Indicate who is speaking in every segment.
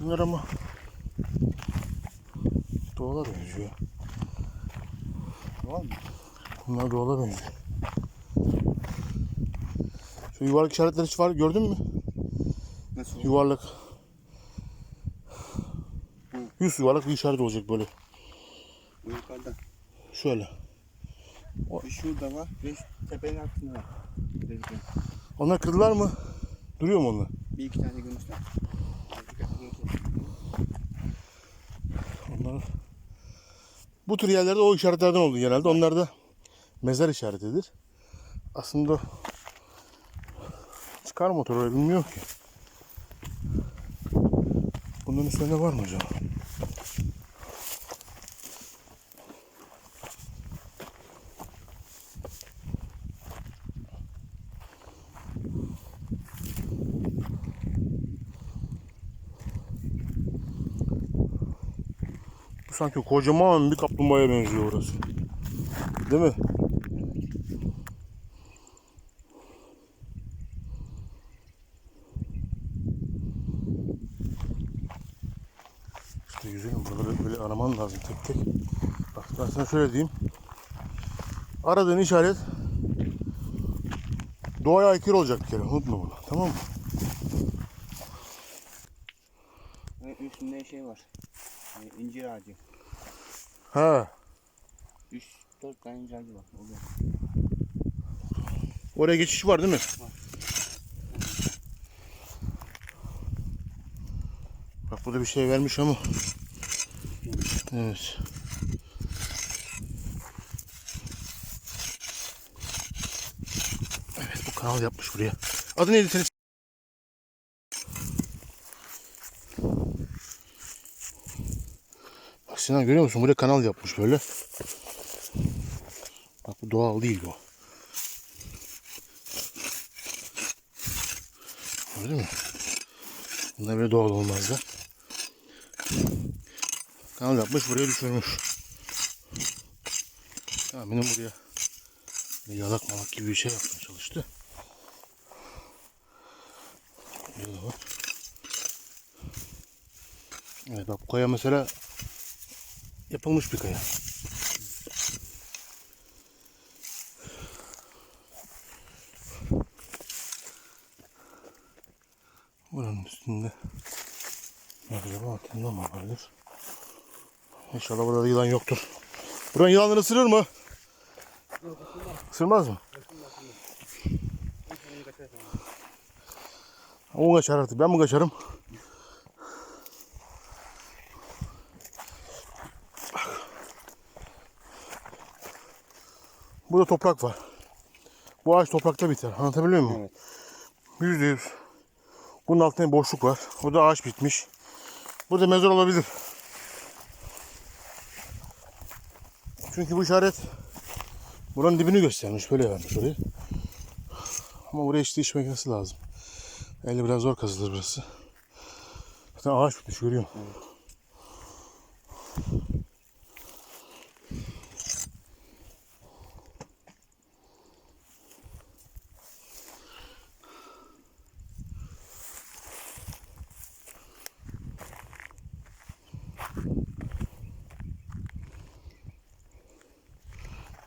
Speaker 1: Bunlar ama doğala benziyor.
Speaker 2: Doğal mı?
Speaker 1: Bunlar doğala benziyor. Şu yuvarlak işaretler hiç var gördün mü?
Speaker 2: Nasıl?
Speaker 1: Yuvarlak.
Speaker 2: Hı.
Speaker 1: Yüz yuvarlak bir işaret olacak böyle.
Speaker 2: Bu yukarıda.
Speaker 1: Şöyle.
Speaker 2: Bir şurada var ve tepenin altında var.
Speaker 1: Onlar kırdılar mı? Duruyor mu onlar?
Speaker 2: Bir iki tane gümüşler.
Speaker 1: Onlar bu tür yerlerde o işaretlerden oldu genelde. Onlar da mezar işaretidir. Aslında çıkar motor öyle bilmiyorum ki. Bunun üstünde var mı acaba? Bu sanki kocaman bir kaplumbağaya benziyor orası. Değil mi? İşte güzelim buraları böyle araman lazım tek tek. Bak ben sana şöyle diyeyim. Aradığın işaret doğaya aykırı olacak bir kere. Unutma bunu. Tamam mı?
Speaker 2: Ve üstünde şey var. Ee, incir ağacı.
Speaker 1: Ha.
Speaker 2: 3 4 tane incir ağacı var. Oluyor.
Speaker 1: Oraya geçiş var değil mi? Bak burada bir şey vermiş ama. Evet. Evet bu kanal yapmış buraya. Adı neydi senin? Sinan görüyor musun? Buraya kanal yapmış böyle. Bak bu doğal değil bu. Gördün mü? Bunlar böyle doğal olmazdı. Kanal yapmış buraya düşürmüş. Tahminim buraya yalak malak gibi bir şey yapmaya çalıştı. Evet bak bu kaya mesela yapılmış bir kaya. Buranın üstünde acaba altında mı vardır? İnşallah burada yılan yoktur. Buranın yılanları ısırır mı? Isırmaz mı? O kaçar artık. Ben mi kaçarım? Burada toprak var. Bu ağaç toprakta biter. Anlatabiliyor muyum?
Speaker 2: Evet.
Speaker 1: Yüzde yüz. Bunun altında bir boşluk var. O da ağaç bitmiş. Burada mezar olabilir. Çünkü bu işaret buranın dibini göstermiş. Böyle vermiş orayı. Ama buraya işte iş makinesi lazım. Elle biraz zor kazılır burası. Zaten ağaç bitmiş görüyorum.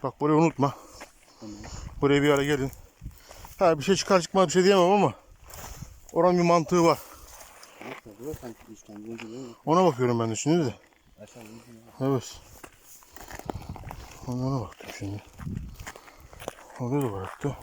Speaker 1: Bak burayı unutma. Buraya bir ara gelin. Ha bir şey çıkar çıkmaz bir şey diyemem ama oranın bir mantığı var. Ona bakıyorum ben de şimdi de. Evet. Ona baktım şimdi. Orada da bıraktı.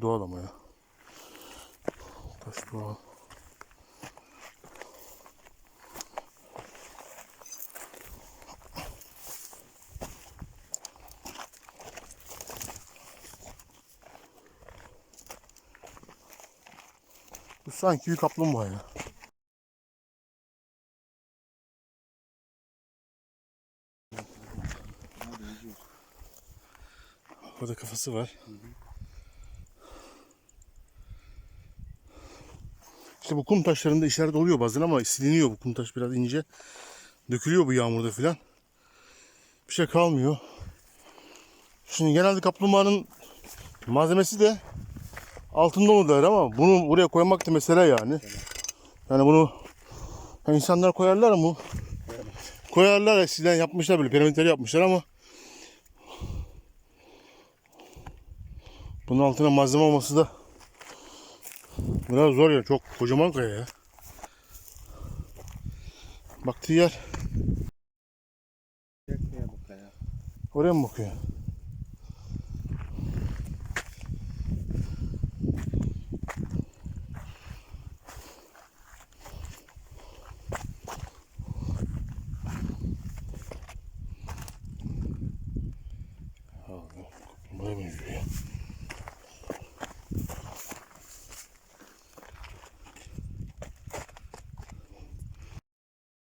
Speaker 1: Burası doğal ama ya. Burası doğal. Bu sanki büyük kaplumbağa ya. Burada kafası var. Hı hı. İşte bu kum taşlarında işaret oluyor bazen ama siliniyor bu kum taş biraz ince. Dökülüyor bu yağmurda filan. Bir şey kalmıyor. Şimdi genelde kaplumbağanın malzemesi de altında olur ama bunu buraya koymak da mesele yani. Yani bunu yani insanlar koyarlar mı? Koyarlar eskiden yapmışlar böyle piramitleri yapmışlar ama bunun altına malzeme olması da biraz zor ya çok kocaman kaya ya. Baktığı yer oraya mı bakıyor?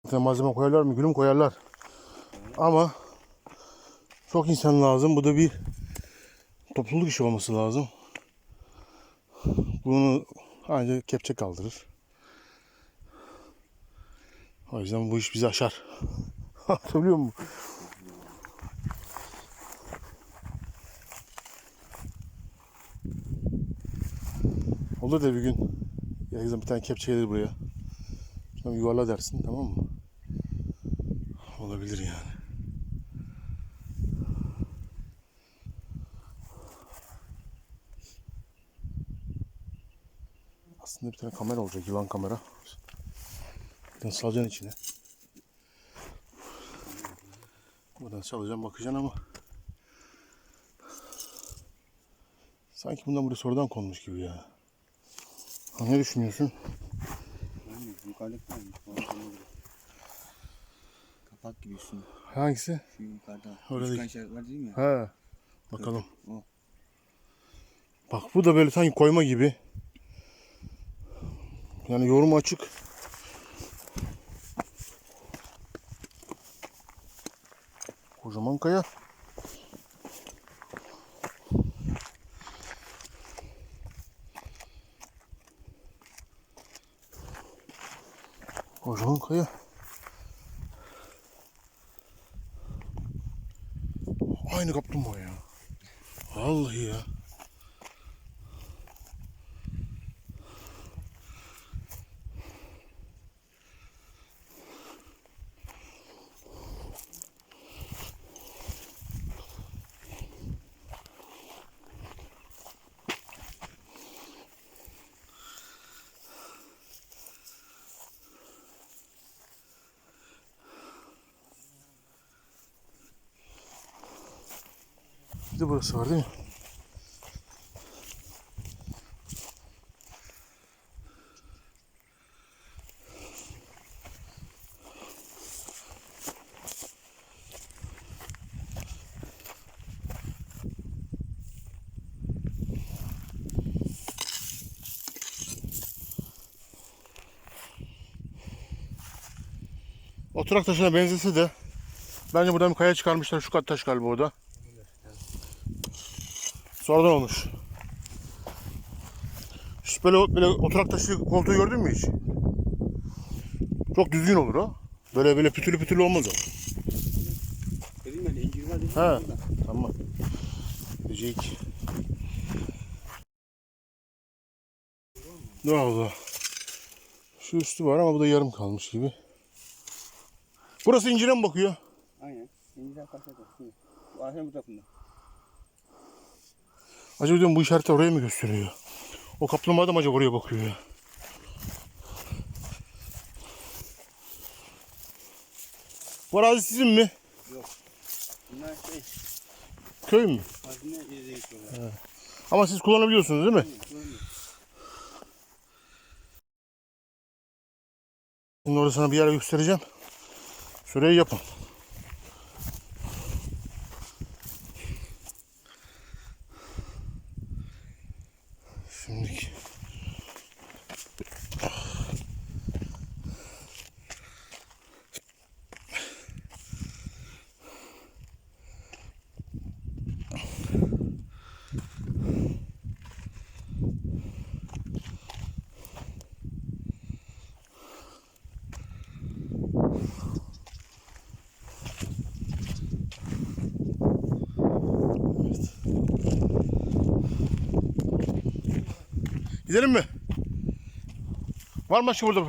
Speaker 1: Zaten malzeme koyarlar mı? Gülüm koyarlar. Ama çok insan lazım. Bu da bir topluluk işi olması lazım. Bunu ancak kepçe kaldırır. O yüzden bu iş bizi aşar. Hatırlıyor musun? Olur da bir gün ya bir tane kepçe gelir buraya. Yuvarla dersin tamam mı? Olabilir yani. Aslında bir tane kamera olacak, yılan kamera. Tane salacaksın içine. Buradan salacağım, bakacaksın ama sanki bundan buraya sonradan konmuş gibi ya. Ha, ne düşünüyorsun?
Speaker 2: Yani yukarıdaki Kapak gibi üstünde.
Speaker 1: Hangisi?
Speaker 2: Şu yukarıda.
Speaker 1: Orada
Speaker 2: Üçgen işaret var değil mi?
Speaker 1: He. Bakalım.
Speaker 2: O.
Speaker 1: Bak bu da böyle sanki koyma gibi. Yani yorum açık. Kocaman kaya. Kocaman kaya. Aynı kaplumbağa ya. Vallahi ya. De burası var değil mi? Oturak taşına benzese de bence buradan bir kaya çıkarmışlar. Şu kat taş galiba orada. Sonradan olmuş. Şu böyle, böyle oturak taşı koltuğu gördün mü hiç? Çok düzgün olur o. Böyle böyle pütürlü pütürlü olmaz o.
Speaker 2: Dedim ben incir var dedim.
Speaker 1: He.
Speaker 2: Burada.
Speaker 1: Tamam. Diyecek. Ne oldu? Şu üstü var ama bu da yarım kalmış gibi. Burası incire mi bakıyor?
Speaker 2: Aynen. İncirler karşıda. Şu. Bu arkanın bu tarafında.
Speaker 1: Acaba diyorum bu işareti oraya mı gösteriyor? O kaplumbağa da mı acaba oraya bakıyor ya? Bu arazi sizin mi?
Speaker 2: Bunlar şey.
Speaker 1: Köy mü?
Speaker 2: Hazine yeri.
Speaker 1: Ama siz kullanabiliyorsunuz değil mi?
Speaker 2: Görmüyor.
Speaker 1: Şimdi orada sana bir yer göstereceğim. Şurayı yapın. Gidelim mi? Var mı başka burada